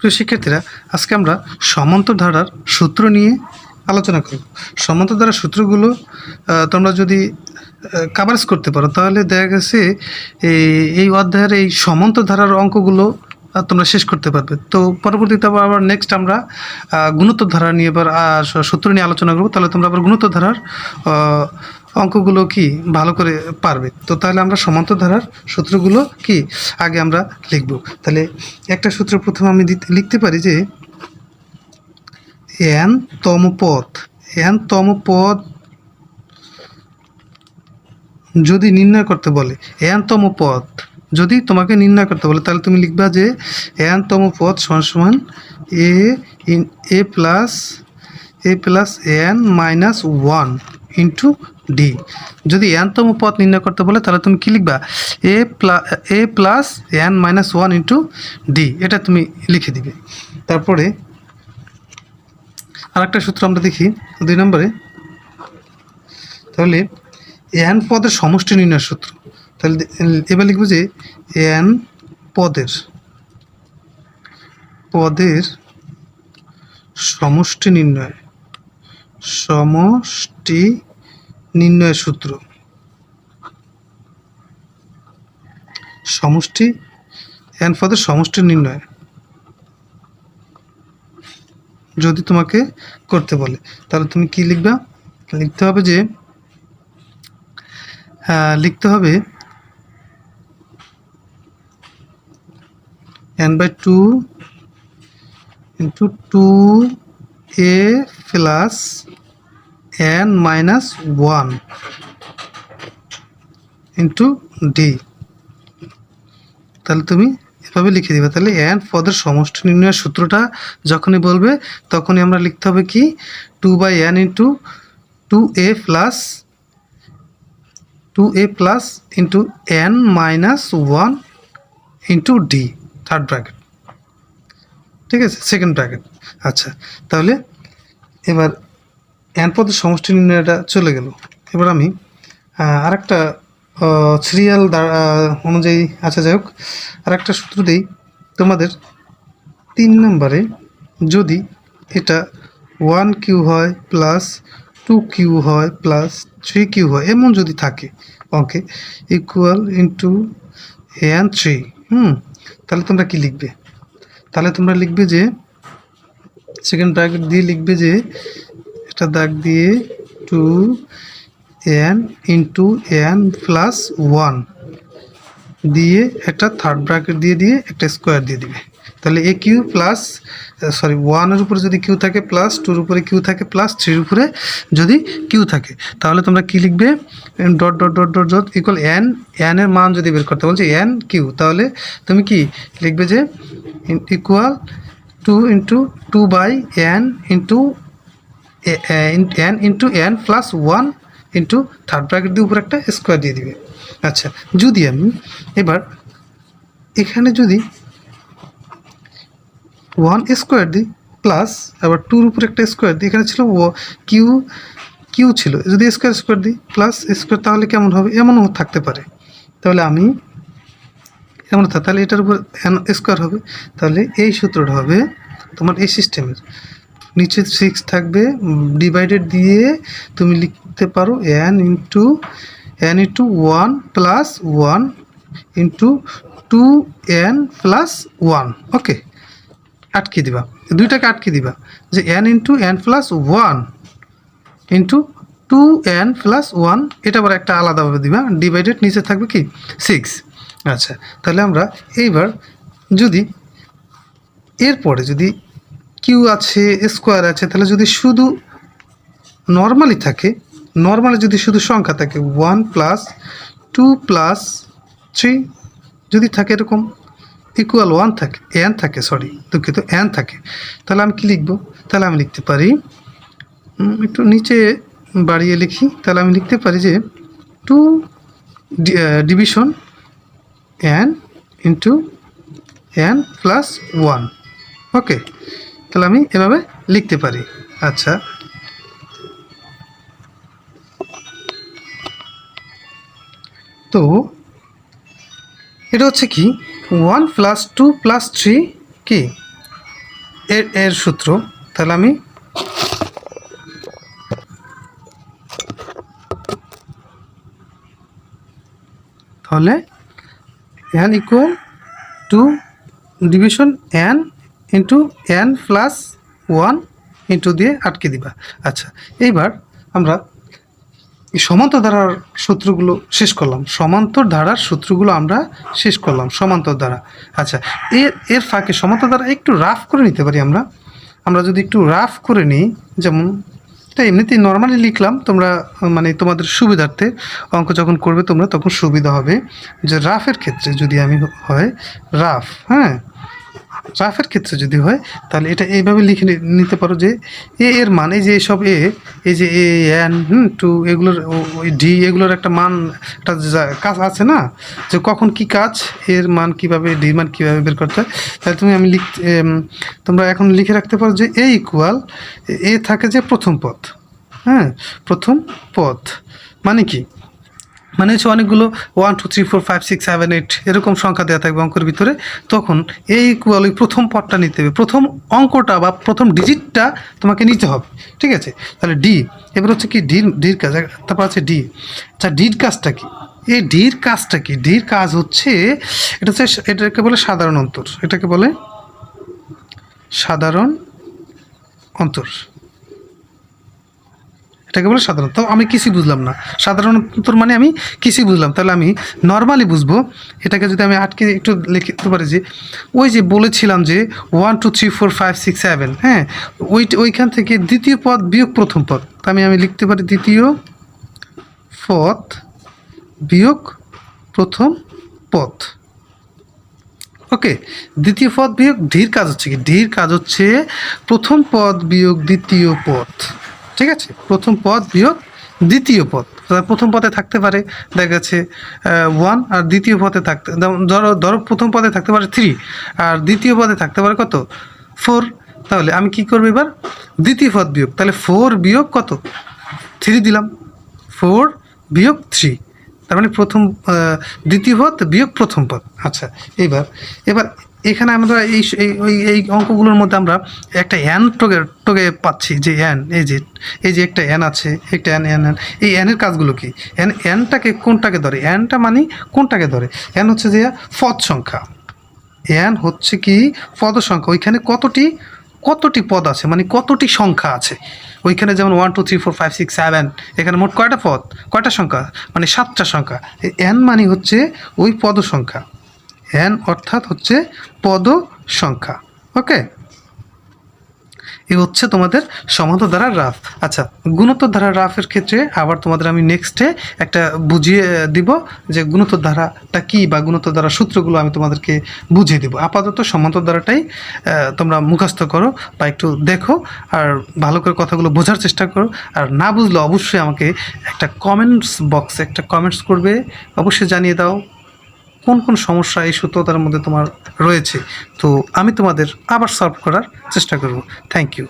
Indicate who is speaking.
Speaker 1: প্রিয় শিক্ষার্থীরা, আজকে আমরা সমান্তর ধারার সূত্র নিয়ে আলোচনা করব। সমান্ত ধারার সূত্রগুলো তোমরা যদি কাভারেজ করতে পারো, তাহলে দেখা গেছে এই- অধ্যায়ের এই সমান্ত ধারার অঙ্কগুলো তোমরা শেষ করতে পারবে। তো পরবর্তীতে আবার আবার নেক্সট আমরা গুণোত্তর ধারা নিয়ে এবার সূত্র নিয়ে আলোচনা করব। তাহলে তোমরা আবার গুণোত্তর ধারার অঙ্কগুলো কি ভালো করে পারবে। তো তাহলে আমরা সমান্তর ধারার সূত্রগুলো কি আগে আমরা লিখব। তাহলে একটা সূত্র প্রথমে আমি লিখতে পারি যে এন তম পথ এন তম পথ যদি নির্ণয় করতে বলে এন তম পথ যদি তোমাকে নির্ণয় করতে বলে, তাহলে তুমি লিখবা যে এনতম পদ সমান সমান A N, A plus A plus N minus one into D. যদি এনতম পথ নির্ণয় করতে বলে, তাহলে তুমি কী লিখবা? A plus A plus N minus one into D, এটা তুমি লিখে দিবে। তারপরে আরেকটা সূত্র আমরা দেখি দুই নম্বরে। তাহলে এন পদের সমষ্টি নির্ণয় সূত্র। তাহলে এবার লিখব যে এন পদের পদের সমষ্টি নির্ণয় সমষ্টি নির্ণয় সূত্র সমষ্টি এন পদের সমষ্টি নির্ণয় যদি তোমাকে করতে বলে তাহলে তুমি কি লিখবা? লিখতে হবে যে আহ, লিখতে হবে by two into two A plus N minus one into D তাহলে তুমি এভাবে লিখে দিবে। তাহলে এন পদের সমষ্টি নির্ণয়ের সূত্রটা যখনই বলবে, তখনই আমরা লিখতে হবে কি? Two by N into two A plus two A plus into N minus one into D third bracket ঠিক আছে? সেকেন্ড ব্র্যাকেট আচ্ছা তাহলে এবার এন পদের সমষ্টি নির্ণয়টা চলে গেল। এবার আমি আরেকটা সিরিয়াল অনুযায়ী আচ্ছা যাই হোক, আরেকটা সূত্র দিই। তোমাদের তিন নম্বরে যদি এটা ওয়ান কিউ হয় প্লাস টু কিউ হয় প্লাস থ্রি কিউ হয়, এমন যদি থাকে অঙ্কে equal into N three hmm? তাহলে তোমরা কি লিখবে? তাহলে তোমরা লিখবে যে সেকেন্ড ব্র্যাকেট দিয়ে লিখবে যে, একটা দাগ দিয়ে two N into N plus one দিয়ে একটা থার্ড ব্র্যাকেট দিয়ে দিয়ে একটা স্কোয়ার দিয়ে দিবে। তাহলে এ কিউ প্লাস সরি ওয়ানের উপরে যদি কিউ থাকে প্লাস টুর উপরে কিউ থাকে প্লাস থ্রির উপরে যদি কিউ থাকে। তাহলে তোমরা কি লিখবে? Dot dot dot dot dot equal N N এর মান যদি বের করতে বলছে এন কিউ, তাহলে তুমি কি লিখবে যে equal two into two by N into N into N plus one into third bracket দিয়ে উপরে একটা স্কোয়ার দিয়ে দিবে। আচ্ছা যদি আমি এবার এখানে যদি ওয়ান স্কোয়ার দিই প্লাস আবার টুর উপরে একটা স্কোয়ার দিই এখানে ছিল ও, কিউ কিউ ছিল। যদি স্কোয়ার স্কোয়ার দিই প্লাস স্কোয়ার, তাহলে কেমন হবে? এমনও থাকতে পারে। তাহলে আমি এমন তাহলে এটার উপর স্কোয়ার হবে। তাহলে এই সূত্রটা হবে তোমার এই সিস্টেমের। নিচে সিক্স থাকবে ডিভাইডেড দিয়ে তুমি লিখতে পারো N into N into one plus one into two N plus one okay আটকে দিবা। দুইটাকে আটকে দিবা। যে N into N plus one into two N plus one এটা আবার একটা আলাদাভাবে দিবা। ডিভাইডেড নিচে থাকবে কি? সিক্স আচ্ছা তাহলে আমরা এইবার যদি এরপরে যদি কিউ আছে স্কোয়ার আছে, তাহলে যদি শুধু নর্মালি থাকে নর্মালি যদি শুধু সংখ্যা থাকে one plus two plus three যদি থাকে এরকম ইকুয়াল ওয়ান থাকে এন থাকে সরি দুঃখিত এন থাকে। তাহলে আমি কি লিখব? তাহলে আমি লিখতে পারি একটু নিচে বাড়িয়ে লিখি, তাহলে আমি লিখতে পারি যে two division N into N plus one okay তাহলে আমি এভাবে লিখতে পারি। আচ্ছা। তো, এটা হচ্ছে কি? One plus two plus three কি? এর এর সূত্র। তাহলে আমি তাহলে N equal two division N into N plus one into দিয়ে আটকে দিবা। আচ্ছা এইবার আমরা এই সমান্তর ধারার সূত্রগুলো শেষ করলাম। সমান্তর ধারার সূত্রগুলো আমরা শেষ করলাম সমান্তর ধারা আচ্ছা এর এর ফাঁকে সমান্তর ধারা একটু রাফ করে নিতে পারি আমরা? আমরা যদি একটু রাফ করে নিই, যেমন এটা এমনিতেই নর্মালি লিখলাম, তোমরা মানে তোমাদের সুবিধার্থে অঙ্ক যখন করবে তোমরা, তখন সুবিধা হবে। যে রাফের ক্ষেত্রে যদি আমি হয় রাফ হ্যাঁ? রাফের ক্ষেত্রে যদি হয়, তাহলে এটা এইভাবে লিখে নিতে পারো যে এ এর মান, এই যে সব এ, এই যে এ, এন, হুম, টু, এগুলোর ওই ডি, এগুলোর একটা মান, একটা কাজ আছে না, যে কখন কি কাজ, এর মান কীভাবে, ডি মান কীভাবে বের করতে হয়, তাহলে তুমি আমি লিখ তোমরা এখন লিখে রাখতে পারো যে এ ইকুয়াল এ থাকে যে প্রথম পথ হ্যাঁ প্রথম পথ মানে কি? মানে হচ্ছে অনেকগুলো one two three four five six seven eight এরকম সংখ্যা দেওয়া থাকবে অঙ্কের ভিতরে। তখন এই ওই প্রথম পদটা নিতে হবে। প্রথম অঙ্কটা বা প্রথম ডিজিটটা তোমাকে নিতে হবে। ঠিক আছে? তাহলে ডি এবার হচ্ছে কি ডির ডির কাজ। তারপর আছে ডি আচ্ছা ডির কাজটা কি? এই ডির কাজটা কি? ডির কাজ হচ্ছে, এটা হচ্ছে এটাকে বলে সাধারণ অন্তর। এটাকে বলে সাধারণ অন্তর। এটাকে বলে সাধারণ। তো আমি কিছুই বুঝলাম না। সাধারণ উত্তর মানে আমি কিছুই বুঝলাম। তাহলে আমি নর্মালি বুঝব। এটাকে যদি আমি আটকে একটু লিখতে পারি যে, ওই যে বলেছিলাম যে one two three four five six seven হ্যাঁ? ওই ওইখান থেকে দ্বিতীয় পদ বিয়োগ প্রথম পদ। তা আমি আমি লিখতে পারি দ্বিতীয় পদ বিয়োগ প্রথম পদ। ওকে দ্বিতীয় পদ বিয়োগ ধীর কাজ হচ্ছে কি? ধীর কাজ হচ্ছে প্রথম পদ বিয়োগ দ্বিতীয় পদ। ঠিক আছে? প্রথম পদ বিয়োগ দ্বিতীয় পদ। প্রথম পদে থাকতে পারে, দেখা যাচ্ছে ওয়ান আর দ্বিতীয় পদে থাকতে ধরো ধরো প্রথম পদে থাকতে পারে থ্রি আর দ্বিতীয় পদে থাকতে পারে কত? ফোর তাহলে আমি কি করব এবার? দ্বিতীয় পদ বিয়োগ। তাহলে ফোর বিয়োগ কত? থ্রি দিলাম। ফোর বিয়োগ থ্রি তার মানে প্রথম দ্বিতীয় পদ বিয়োগ প্রথম পদ। আচ্ছা এবার এবার এখানে আমরা এই এই ওই এই অঙ্কগুলোর মধ্যে আমরা একটা অ্যান টোকে টোকে পাচ্ছি, যে অ্যান এই যে এই যে একটা অ্যান আছে, একটা অ্যান অ্যান অ্যান এই অ্যানের কাজগুলো কি? অ্যান অ্যানটাকে কোনটাকে ধরে? অ্যানটা মানে কোনটাকে ধরে? অ্যান হচ্ছে যে পদ সংখ্যা। এন হচ্ছে কি? পদ সংখ্যা। ওইখানে কতটি কতটি পদ আছে? মানে কতটি সংখ্যা আছে? ওইখানে যেমন one two three four five six seven এখানে মোট কয়টা পদ? কয়টা সংখ্যা? মানে সাতটা সংখ্যা। এন মানে হচ্ছে ওই পদ সংখ্যা। এন অর্থাৎ হচ্ছে পদ সংখ্যা ওকে? এ হচ্ছে তোমাদের সমান্তর দ্বারা রাফ। আচ্ছা গুণোত্তর ধারা রাফের ক্ষেত্রে আবার তোমাদের আমি নেক্সটে একটা বুঝিয়ে দিব যে গুণোত্তর ধারাটা কী বা গুণোত্তর ধারা সূত্রগুলো আমি তোমাদেরকে বুঝিয়ে দেবো। আপাতত সমান্তর ধারাটাই আহ, তোমরা মুখস্থ করো বা একটু দেখো আর ভালো করে কথাগুলো বোঝার চেষ্টা করো। আর না বুঝলে অবশ্যই আমাকে একটা কমেন্টস বক্সে একটা কমেন্টস করবে। অবশ্যই জানিয়ে দাও। কোন কোন সমস্যা, এই সূত্রতার মধ্যে তোমার রয়েছে? তো আমি তোমাদের আবার সলভ করার চেষ্টা করব। Thank you